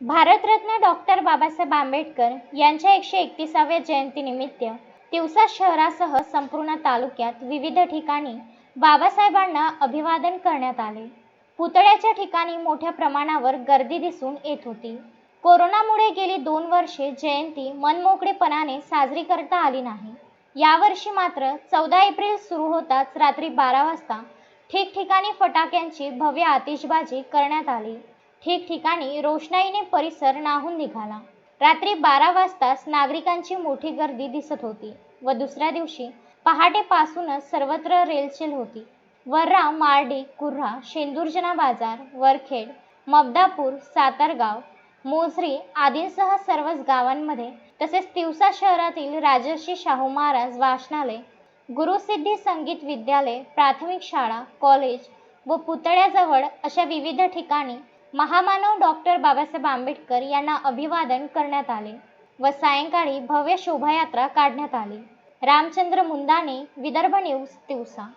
Bharat Ratna doctor Babasaheb Ambedkar यांच्या एकशे एकतीसाव्या जयंतीनिमित्त तिवसा शहरासह संपूर्ण तालुक्यात विविध ठिकाणी बाबासाहेबांना अभिवादन करण्यात आले. पुतळ्याच्या ठिकाणी मोठ्या प्रमाणावर गर्दी दिसून येत होती. कोरोनामुळे गेली दोन वर्षे जयंती मनमोकळेपणाने साजरी करता आली नाही. यावर्षी मात्र चौदा एप्रिल सुरू होताच रात्री बारा वाजता ठिकठिकाणी फटाक्यांची भव्य आतिषबाजी करण्यात आली. ठिकठिकाणी रोषणाईने परिसर नाहून निघाला. रात्री बारा वाजताच नागरिकांची मोठी गर्दी दिसत होती व दुसऱ्या दिवशी पहाटेपासूनच सर्वत्र रेलचेल होती. वर्रा मार्डी कुर्हा शेंदुर्जना बाजार वरखेड मबदापूर सातारगाव मोझरी आदींसह सर्वच गावांमध्ये तसेच तिवसा शहरातील राजर्षी शाहू महाराज वाचनालय गुरुसिद्धी संगीत विद्यालय प्राथमिक शाळा कॉलेज व पुतळ्याजवळ अशा विविध ठिकाणी महामानव डॉक्टर बाबासाहेब आंबेडकर यांना अभिवादन करण्यात आले व सायंकाळी भव्य शोभायात्रा काढण्यात आली. रामचंद्र मुंदाने विदर्भ न्यूज दिवसा